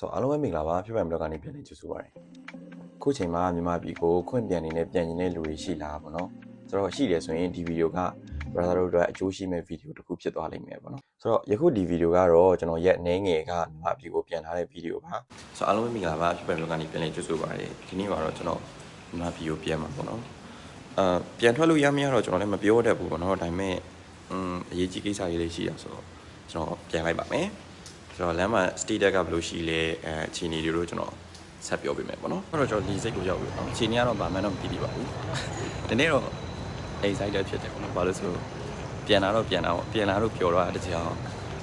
ဆိုတော့အားလုံးပဲမင်္ဂလာပါဖြစ်ပိုင်ဘလော့ကနေပြန်လည်ကြိုဆိုပါရစေခုချိန်မှာမြန်မာပြည်ကိုခွင့်ပြန်နေတဲ့ပြန်နေတဲ့လူတွေရှိလားပေါ့နော်ဆိုတော့ရှိတယ်ဆိုရင်ဒီဗီဒီယိုက brother တို့အတွက်အကျိုးရှိမဲ့ဗီဒီယိုတစ်ခုဖြစ်သွားလိမ့်မယ်ပေါ့နော်ဆိုတော့ယခုဒီဗီဒီယိုကတော့ကျွန်တော်ရက်အနေငယ်ကမြန်မာပြည်ကိုပြန်လာတဲ့ဗီဒီယိုပါဆိုတော့အားလုံးပဲမင်္ဂလာပါဖြစ်ပိုင်ဘလော့ကနေပြန်လည်ကြိုဆိုပါရစေဒီနေ့မှာတော့ကျွန်တော်မြန်မာပြည်ကိုပြန်မှာပေါ့နော်အာပြန်ထွက်လို့ရမရတော့ကျွန်တော်လည်းမပြောတတ်ဘူးပေါ့နော်ဒါပေမဲ့อืมအရေးကြီးကိစ္စလေးလေးရှိတာဆိုတော့ကျွန်တော်ပြန်လိုက်ပါမယ် ဆိုတော့လမ်းမှာ state ကဘယ်လိုရှိလဲအဲအခြေအနေတွေတို့ကျွန်တော်ဆက်ပြောပေးမယ်ပေါ့နော်အဲ့တော့ကျွန်တော်ဒီစိတ်ကိုရောက်ပြီပေါ့အခြေအနေကတော့ဘာမှတော့မသိသေးပါဘူးဒီနေ့တော့ excited ဖြစ်တယ်ပေါ့နော်ဘာလို့ဆိုပြန်လာတော့ပြန်လာတော့ပြန်လာတော့ပျော်တော့တကြောင်ဒါ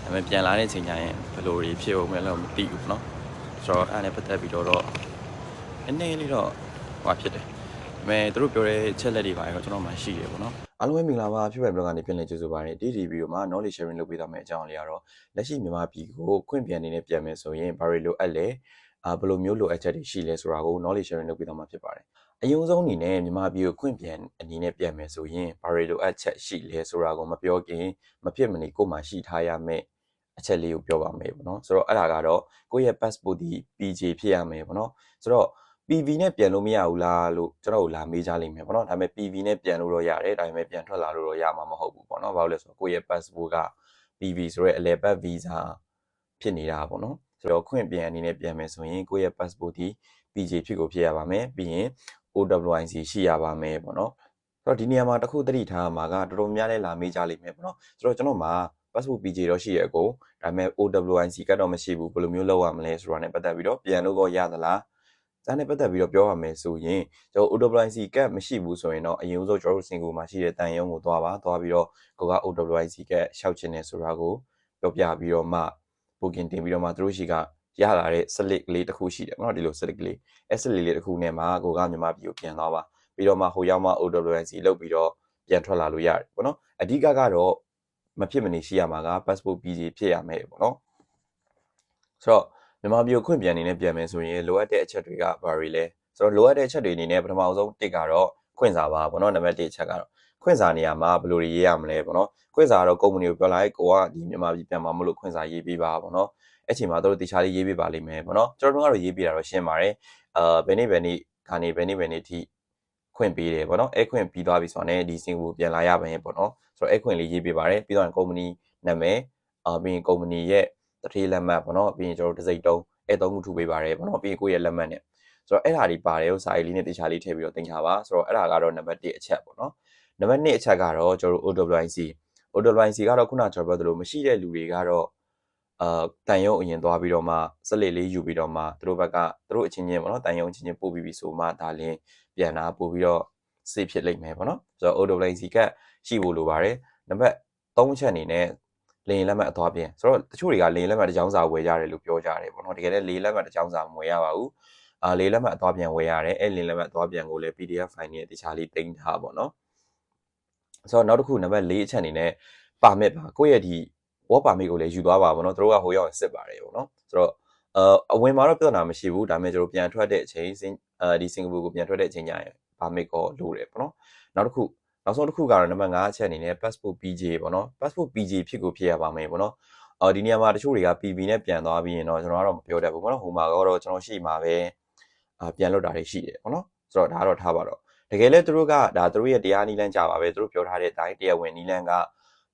ပေမဲ့ပြန်လာတဲ့ချိန်ကျရင်ဘယ်လိုတွေဖြစ်အောင်လဲတော့မသိဘူးပေါ့နော်ဆိုတော့အဲ့ဒါနဲ့ပတ်သက်ပြီးတော့တော့နည်းနည်းလေးတော့ဟိုဖြစ်တယ် ဒါပေမဲ့သူတို့ပြောတဲ့ချက်လက်တွေပါတော့ကျွန်တော်မှရှိတယ်ပေါ့နော်အားလုံးပဲမင်္ဂလာပါဖြစ်ပဲ blog ကနေပြန်လည်ကြိုဆိုပါရစေဒီဒီဗီဒီယိုမှာ knowledge sharing လုပ်ပေးသွားမယ့်အကြောင်းလေးကတော့လက်ရှိမြန်မာပြည်ကိုခွင့်ပြန်နေနဲ့ပြန်မယ်ဆိုရင်ဘာတွေလိုအပ်လဲအာဘယ်လိုမျိုးလိုအပ်ချက်တွေရှိလဲဆိုတာကို knowledge sharing လုပ်ပေးသွားမှာဖြစ်ပါတယ်အယုံဆုံးအနေနဲ့မြန်မာပြည်ကိုခွင့်ပြန်အနေနဲ့ပြန်မယ်ဆိုရင်ဘာတွေလိုအပ်ချက်ရှိလဲဆိုတာကိုမပြောခင်မဖြစ်မနေကိုယ်မှရှိထားရမယ့်အချက်လေးကိုပြောပါမယ်ပေါ့နော်ဆိုတော့အဲ့ဒါကတော့ကိုယ့်ရဲ့ passport ဒီ PJ ဖြစ်ရမယ်ပေါ့နော်ဆိုတော့ PV နဲ့ပြန်လို့မရဘူးလားလို့ကျွန်တော်တို့လာမေးကြလိမ့်မယ်ပေါ့နော်ဒါပေမဲ့ PV နဲ့ပြန်လို့တော့ရတယ်ဒါပေမဲ့ပြန်ထွက်လာလို့တော့ရမှာမဟုတ်ဘူးပေါ့နော်ဘာလို့လဲဆိုတော့ကိုယ့်ရဲ့ passport က PV ဆိုရဲအလဲပတ် visa ဖြစ်နေတာပေါ့နော်ဆိုတော့ခွင့်ပြန်အနေနဲ့ပြန်မယ်ဆိုရင်ကိုယ့်ရဲ့ passport ဒီ PJ ဖြစ်ကိုဖြစ်ရပါမယ်ပြီးရင် OWIC ရှိရပါမယ်ပေါ့နော်ဆိုတော့ဒီနေရာမှာတစ်ခုသတိထားမှာကတော်တော်များများလဲလာမေးကြလိမ့်မယ်ပေါ့နော်ဆိုတော့ကျွန်တော်မှာ passport PJ တော့ရှိရအကုန်ဒါပေမဲ့ OWIC ကတော့မရှိဘူးဘယ်လိုမျိုးလုပ်ရမလဲဆိုတာ ਨੇ ပတ်သက်ပြီးတော့ပြန်လို့တော့ရသလား ဒါနဲ့ပတ်သက်ပြီးတော့ပြောရမယ်ဆိုရင်ကျွန်တော် OWC ကတ်မရှိဘူးဆိုရင်တော့အရင်ဆုံးကျွန်တော်တို့စင်ကူမှာရှိတဲ့တန်ရုံကိုသွားပါသွားပြီးတော့ကိုက OWC ကတ်ရှောက်ခြင်းနဲ့ဆိုတာကိုပြောပြပြီးတော့မှ booking တင်ပြီးတော့မှသူတို့ရှိကရလာတဲ့ select လေးတစ်ခုရှိတယ်နော်ဒီလို select လေး select လေးတစ်ခုနဲ့မှကိုကမြန်မာပြည်ကိုပြန်သွားပါပြီးတော့မှဟိုရောက်မှ OWC လောက်ပြီးတော့ပြန်ထွက်လာလို့ရတယ်ပေါ့နော်အဓိကကတော့မဖြစ်မနေရှိရမှာက passport ပြည်စီဖြစ်ရမယ်ပေါ့နော်ဆိုတော့ မြန်မာပြည်ကိုခွင့်ပြန်နေနဲ့ပြန်မယ်ဆိုရင်လိုအပ်တဲ့အချက်တွေကဘာတွေလဲဆိုတော့လိုအပ်တဲ့အချက်တွေအနေနဲ့ပထမဆုံးတစ်ကတော့ခွင့်စာပါပေါ့နော်နံပါတ်1အချက်ကတော့ခွင့်စာနေရာမှာဘယ်လိုရေးရမလဲပေါ့နော်ခွင့်စာကတော့ကုမ္ပဏီကိုပြောလိုက်ကိုကဒီမြန်မာပြည်ပြန်မှာမလို့ခွင့်စာရေးပေးပါပေါ့နော်အဲ့ချိန်မှာတို့တခြားလေးရေးပေးပါလိမ့်မယ်ပေါ့နော်ကျွန်တော်တို့ကတော့ရေးပေးတာတော့ရှင်းပါတယ်အာဘယ်နေ့ဘယ်နေ့ကနေဘယ်နေ့ဘယ်နေ့ထိခွင့်ပေးတယ်ပေါ့နော်အဲ့ခွင့်ပြီးသွားပြီဆိုတော့ ਨੇ ဒီစင်ကိုပြန်လာရပါရင်ပေါ့နော်ဆိုတော့အဲ့ခွင့်လေးရေးပေးပါတယ်ပြီးတော့ကုမ္ပဏီနာမည်အာပြီးရင်ကုမ္ပဏီရဲ့ တထေးလက်မှတ်ပေါ့နော်ပြီးရင်ကျွန်တော်တို့တစ်စိတ်တုံးအဲ့သုံးခုထုပေးပါတယ်ပေါ့နော်ပြီးရင်ကိုယ့်ရဲ့လက်မှတ်နဲ့ဆိုတော့အဲ့ဒါတွေပါတယ်ဥစာရေးလေးနဲ့တခြားလေးထည့်ပြီးတော့တင်ချပါဆိုတော့အဲ့ဒါကတော့နံပါတ်1အချက်ပေါ့နော်နံပါတ်2အချက်ကတော့ကျွန်တော်တို့ OWIC OWIC ကတော့ခုနကျွန်တော်ပြောသလိုမရှိတဲ့လူတွေကတော့အာတန်ရုံအရင်သွားပြီးတော့မှစလက်လေးယူပြီးတော့မှသူတို့ဘက်ကသူတို့အချင်းချင်းပေါ့နော်တန်ရုံအချင်းချင်းပို့ပြီးပြီဆိုမှဒါလင်းပြန်လာပို့ပြီးတော့စေဖြစ်လိမ့်မယ်ပေါ့နော်ဆိုတော့ OWIC ကရှိဖို့လိုပါတယ်နံပါတ်3ချက်အနေနဲ့ လေရင်လက်မှတ်အသွားပြင်ဆိုတော့တချို့တွေကလေရင်လက်မှတ်တစ်ကြောင်းစာဝယ်ရတယ်လို့ပြောကြတယ်ပေါ့နော်တကယ်လည်းလေလက်မှတ်တစ်ကြောင်းစာမဝယ်ရပါဘူးအာလေလက်မှတ်အသွားပြန်ဝယ်ရတယ်အဲ့လေလက်မှတ်အသွားပြန်ကိုလည်း PDF file နဲ့တခြားလေးတင်ထားပါတော့ဆိုတော့နောက်တစ်ခုနံပါတ်4အချက်အနေနဲ့ပါမစ်ပါကိုယ့်ရဲ့ဒီ work permit ကိုလည်းယူသွားပါဘောနော်တို့ကဟိုရောက်စစ်ပါတယ်ပေါ့နော်ဆိုတော့အအဝင်မှာတော့ပြဿနာမရှိဘူးဒါပေမဲ့ကျွန်တော်ပြန်ထွက်တဲ့အချိန်စင်အဲဒီစင်ကာပူကိုပြန်ထွက်တဲ့အချိန်ညရင် permit ကိုလိုတယ်ပေါ့နော်နောက်တစ်ခု နောက်ဆုံးတစ်ခုကတော့နံပါတ်5အချက်အနေနဲ့ passport PJ ပေါ့နော် passport PJ ဖြစ်ကိုဖြစ်ရပါမယ်ပေါ့နော်အော်ဒီနေရာမှာတချို့တွေက PV နဲ့ပြန်သွားပြီးရင်တော့ကျွန်တော်ကတော့မပြောတတ်ဘူးပေါ့နော်ဟိုမှာကတော့ကျွန်တော်ရှိမှာပဲအာပြန်လွတ်တာတွေရှိတယ်ပေါ့နော်ဆိုတော့ဒါကတော့ထားပါတော့တကယ်လဲသူတို့ကဒါသူတို့ရဲ့တရားနည်းလမ်းကြပါပဲသူတို့ပြောထားတဲ့အတိုင်းတရားဝင်နည်းလမ်းက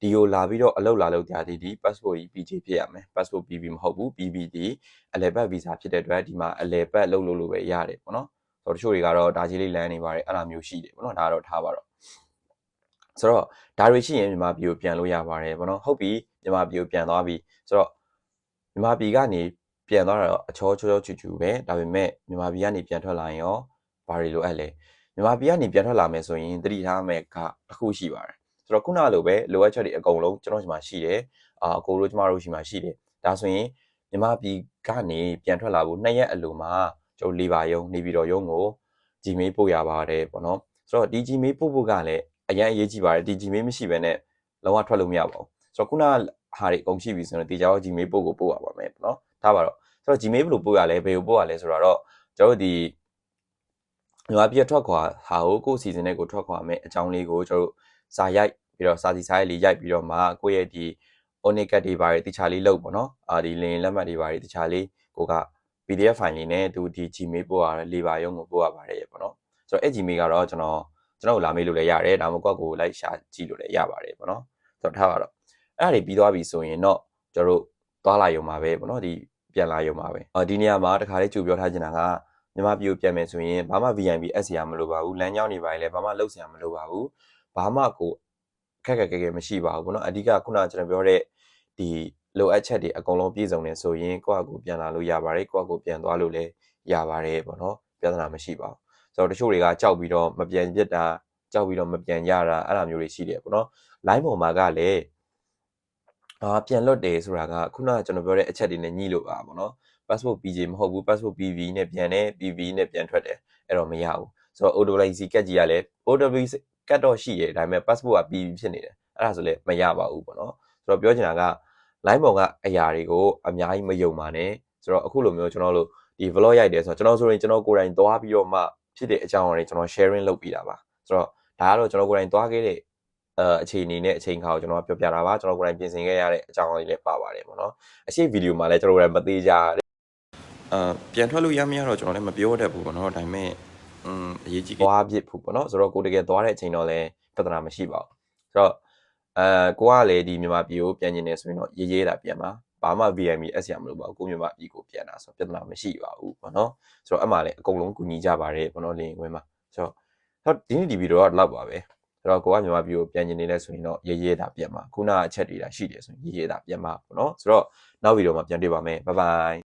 ဒီကိုလာပြီးတော့အလုပ်လာလုပ်တရားဒီဒီ passport ကြီး PJ ဖြစ်ရမယ် passport PV မဟုတ်ဘူး PV ဒီအလဲပတ် visa ဖြစ်တဲ့အတွက်ဒီမှာအလဲပတ်လုပ်လို့လို့ပဲရတယ်ပေါ့နော်ဆိုတော့တချို့တွေကတော့ဒါကြီးလေးလမ်းနေပါတယ်အဲ့လိုမျိုးရှိတယ်ပေါ့နော်ဒါကတော့ထားပါတော့ ဆိုတော့ဒါတွေရှိရင်မြန်မာပြည်ကိုပြန်လို့ရပါတယ်ပေါ့နော်ဟုတ်ပြီမြန်မာပြည်ကိုပြန်သွားပြီဆိုတော့မြန်မာပြည်ကနေပြန်သွားတော့အချောချောချောချူချူပဲဒါပေမဲ့မြန်မာပြည်ကနေပြန်ထွက်လာရင်ရောဘာတွေလိုအပ်လဲမြန်မာပြည်ကနေပြန်ထွက်လာမယ်ဆိုရင်တတိထားမယ်ကတစ်ခုရှိပါတယ်ဆိုတော့ခုနလိုပဲလိုအပ်ချက်တွေအကုန်လုံးကျွန်တော်ဒီမှာရှိတယ်အာအကိုတို့ကျမတို့ရှိမှာရှိတယ်ဒါဆိုရင်မြန်မာပြည်ကနေပြန်ထွက်လာဖို့နှစ်ရက်အလိုမှာကျွန်တော်လေပါယုံနေပြီးတော့ယုံကို Gmail ပို့ရပါတယ်ပေါ့နော်ဆိုတော့ဒီ Gmail ပို့ဖို့ကလည်း အရင်အရေးကြီးပါတယ်ဒီ Gmail မရှိဘဲနဲ့လုံးဝထွက်လို့မရပါဘူးဆိုတော့ခုနဟာတွေအကုန်ရှိပြီဆိုတော့ဒီကြောင် Gmail ပို့ကိုပို့ရပါမယ်ပေါ့နော်ထားပါတော့ဆိုတော့ Gmail ဘယ်လိုပို့ရလဲဘယ်ကိုပို့ရလဲဆိုတော့ကျွန်တော်တို့ဒီမြန်မာပြည်ထွက်ခွာဟာကိုကိုစီစဉ်နဲ့ကိုထွက်ခွာမယ်အကြောင်းလေးကိုကျွန်တော်တို့စာရိုက်ပြီးတော့စာစီစာရိုက်လေးရိုက်ပြီးတော့မှကိုယ့်ရဲ့ဒီ onicat တွေဘာတွေတခြားလေးလုပ်ပေါ့နော်အာဒီလင်လက်မှတ်တွေဘာတွေတခြားလေးကိုက PDF file လေးနဲ့သူဒီ Gmail ပို့ရတယ် labor ရုံးကိုပို့ရပါတယ်ပေါ့နော်ဆိုတော့အဲ့ Gmail ကတော့ကျွန်တော် ကျွန်တော်ကိုလာမေးလို့လည်းရတယ်ဒါမှမဟုတ်ကိုလိုက်ရှာကြည့်လို့လည်းရပါတယ်ပေါ့နော်ဆိုတော့ထားပါတော့အဲ့ဒါတွေပြီးသွားပြီဆိုရင်တော့ကျွန်တော်တို့သွားလာရုံပါပဲပေါ့နော်ဒီပြန်လာရုံပါပဲအော်ဒီနေရာမှာတခါလေးကြိုပြောထားချင်တာကမြန်မာပြည်ကိုပြန်မယ်ဆိုရင်ဘာမှ VIP S ရမလိုပါဘူးလမ်းကြောင်းတွေပါလေဘာမှလှုပ်ဆရာမလိုပါဘူးဘာမှကိုခက်ခက်ခဲခဲမရှိပါဘူးပေါ့နော်အဓိကခုနကကျွန်တော်ပြောတဲ့ဒီလိုအပ်ချက်တွေအကုန်လုံးပြည့်စုံနေဆိုရင်ကိုယ့်အကူပြန်လာလို့ရပါတယ်ကိုယ့်အကူပြန်သွားလို့လည်းရပါတယ်ပေါ့နော်ပြဿနာမရှိပါဘူး ဆိုတော့တချို့တွေကကြောက်ပြီးတော့မပြန်ပြစ်တာကြောက်ပြီးတော့မပြန်ရတာအဲ့လိုမျိုးတွေရှိတယ်ပေါ့နော် line ပေါ်မှာကလည်းအာပြန်လွတ်တယ်ဆိုတာကခုနကကျွန်တော်ပြောတဲ့အချက်တွေနဲ့ညှိလို့ပါပေါ့နော် passport PJ မဟုတ်ဘူး passport PV နဲ့ပြန်တယ် PV နဲ့ပြန်ထွက်တယ်အဲ့တော့မရဘူးဆိုတော့ OWC ကတ်ကြီးကလည်း OWC ကတ်တော့ရှိတယ်ဒါပေမဲ့ passport က PV ဖြစ်နေတယ်အဲ့ဒါဆိုလည်းမရပါဘူးပေါ့နော်ဆိုတော့ပြောချင်တာက line ပေါ်ကအရာတွေကိုအများကြီးမယုံပါနဲ့ဆိုတော့အခုလိုမျိုးကျွန်တော်တို့ဒီ vlog ရိုက်တယ်ဆိုတော့ကျွန်တော်ဆိုရင်ကျွန်တော်ကိုယ်တိုင်သွားပြီးတော့မှ ဖြစ်တဲ့အကြောင်းအရာတွေကျွန်တော် sharing လုပ်ပြီးတာပါဆိုတော့ဒါကတော့ကျွန်တော်ကိုယ်တိုင်သွားခဲ့တဲ့အဲအခြေအနေနဲ့အချိန်ခါကိုကျွန်တော်ပြောပြတာပါကျွန်တော်ကိုယ်တိုင်ပြင်ဆင်ခဲ့ရတဲ့အကြောင်းအရာတွေလည်းပါပါတယ်ပေါ့နော်အရှိဗီဒီယိုမှာလည်းကျွန်တော်တို့လည်းမသေးကြတဲ့အဲပြန်ထွက်လို့ရမရတော့ကျွန်တော်လည်းမပြောတတ်ဘူးပေါ့နော်ဒါပေမဲ့อืมအရေးကြီးသွားဖြစ်ဖို့ပေါ့နော်ဆိုတော့ကိုတကယ်သွားတဲ့အချိန်တော့လည်းပြဿနာမရှိပါဘူးဆိုတော့အဲကိုကလည်းဒီမြန်မာပြည်ကိုပြန်ကျင်နေဆိုရင်တော့ရေးရေးတာပြန်ပါ ဘာမှ VME S ရမလို့ပါဘူးကိုမြန်မာပြည်ကိုပြန်တာဆိုတော့ပြဿနာမရှိပါဘူးပေါ့နော်ဆိုတော့အမှလည်းအကုန်လုံးကူညီကြပါတယ်ပေါ့နော်လင်းဝင်မှာဆိုတော့တော့ဒီနေ့ဒီဗီဒီယိုကတော့လောက်ပါပဲဆိုတော့ကိုကမြန်မာပြည်ကိုပြန်ကျင်နေလဲဆိုရင်တော့ရေးရေးတာပြန်ပါခုနကအချက်တွေတာရှိတယ်ဆိုရင်ရေးရေးတာပြန်ပါပေါ့နော်ဆိုတော့နောက်ဗီဒီယိုမှာပြန်တွေ့ပါမယ်ဘိုင်ဘိုင်